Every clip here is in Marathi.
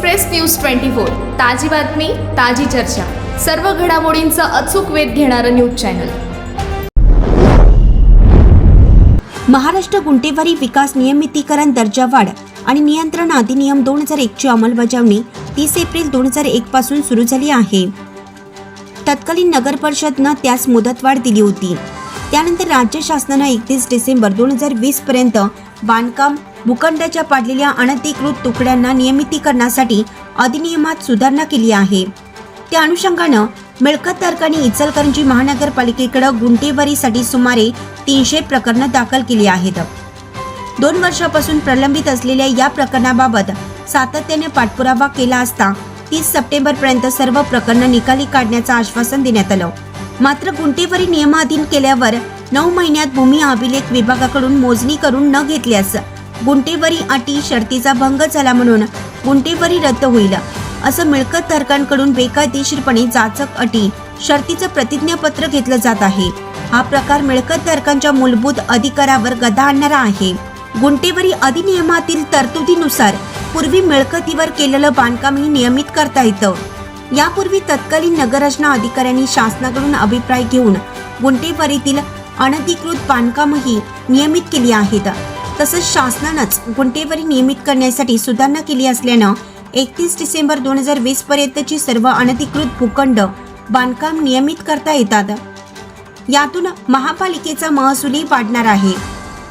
Express news twenty four. ताजी बातमी ताजी चर्चा. सर्व घडामोडींचा अचूक वेध घेणारं न्यूज चॅनल. महाराष्ट्र गुंटेवारी विकास नियमितीकरण दर्जा वाढ आणि नियंत्रण अधिनियम दोन हजार एकची अंमलबजावणी तीस एप्रिल दोन हजार एक पासून सुरू झाली आहे. तत्कालीन नगर परिषदनं त्यास मुदतवाढ दिली होती. त्यानंतर राज्य शासनानं एकतीस डिसेंबर दोन हजार वीसपर्यंत बांधकाम भूखंडाच्या पाडलेल्या अनधिकृत तुकड्यांना नियमितीकरणासाठी अधिनियमात सुधारणा केली आहे. त्या अनुषंगानं मिळकतधारकांनी इचलकरंजी महानगरपालिकेकडे गुंठेवारीसाठी सुमारे तीनशे प्रकरणं दाखल केली आहेत. दोन वर्षापासून प्रलंबित असलेल्या या प्रकरणाबाबत सातत्याने पाठपुरावा केला असता तीस सप्टेंबरपर्यंत सर्व प्रकरणं निकाली काढण्याचं आश्वासन देण्यात आलं. मात्र गुंठेवारी नियमाधीन केल्यावर नऊ महिन्यात भूमी अभिलेख विभागाकडून मोजणी करून न घेतल्यास गुंटेवरी अटी शर्तीचा भंग झाला म्हणून गुंटेवरी रद्द होईल. असं मिळकतधारकांकडून बेकायदेशीरपणे जाचक अटी शर्तीचं प्रतिज्ञापत्र घेतलं जात आहे. हा प्रकार मिळकतधारकांच्या मूलभूत अधिकारावर गदा आणणारा आहे. गुंटेवरी अधिनियमातील तरतुदीनुसार पूर्वी मिळकतीवर केलेलं बांधकामही नियमित करता येतं. यापूर्वी तत्कालीन नगररचना अधिकाऱ्यांनी शासनाकडून अभिप्राय घेऊन गुंटेवरीतील अनधिकृत बांधकामही नियमित केली आहेत. तसंच शासनानंच गुंटेवारी नियमित करण्यासाठी सुधारणा केली असल्यानं एकतीस डिसेंबर दोन हजार वीस पर्यंतची सर्व अनधिकृत भूखंड बांधकाम नियमित करता येतात. यातून महापालिकेचा महसूलही वाढणार आहे.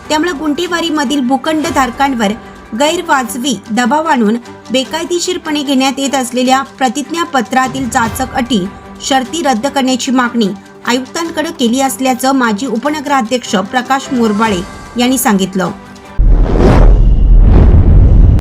त्यामुळे गुंटेवारीमधील भूखंड धारकांवर गैरवाजवी दबाव आणून बेकायदेशीरपणे घेण्यात येत असलेल्या प्रतिज्ञापत्रातील जाचक अटी शर्ती रद्द करण्याची मागणी आयुक्तांकडे केली असल्याचं माजी उपनगराध्यक्ष प्रकाश मोरबाळे यांनी सांगितलं.